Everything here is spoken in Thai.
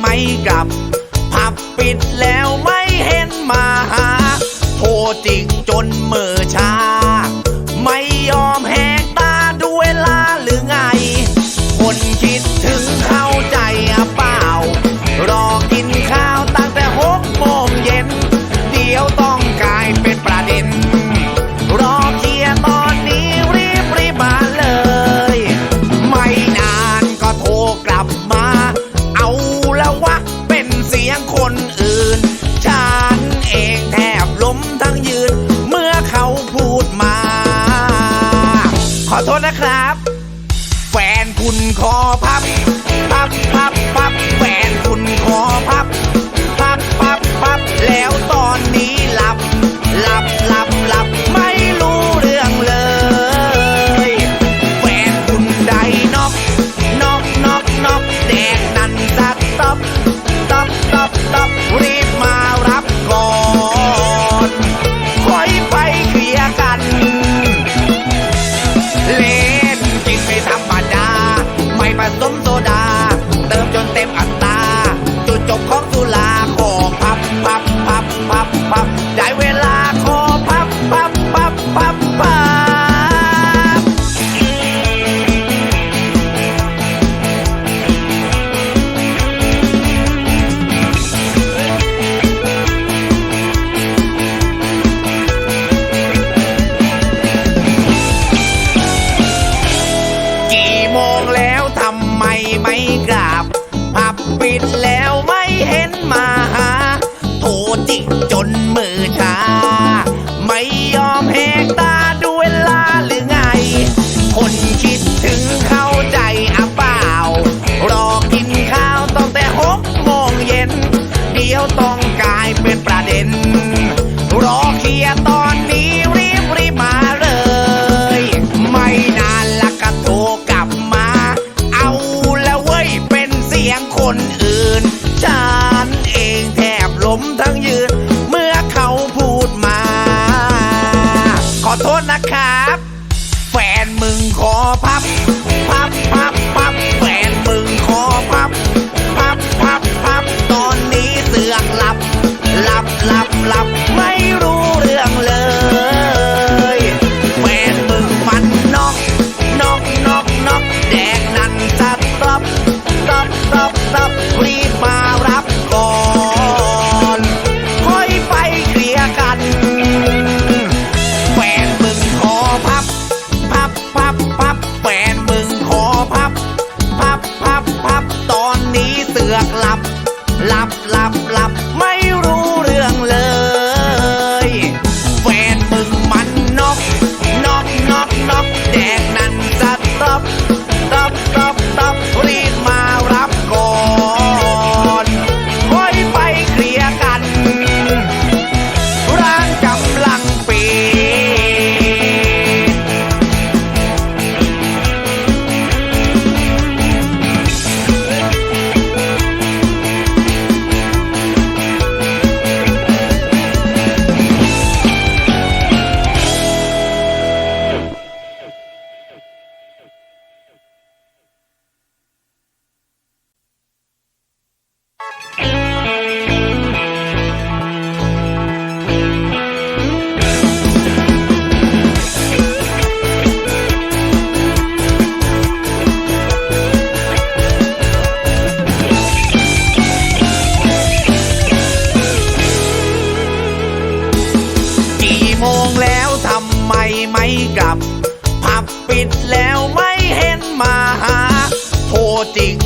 ไม่กลับ ผับปิดแล้วไม่เห็นมาหา โทรจริงจนมือชา ษนะครับ แฟนคุณคอพับ พับพับพับแฟนคุณคอพับ สมโซดา สียงคนอื่น ฉันเองแทบล้มทั้งยืน เมื่อเขาพูดมา ขอโทษนะครับ มงแล้วทำไมไม่กลับ ผับปิดแล้วไม่เห็นมาหา โทรจริง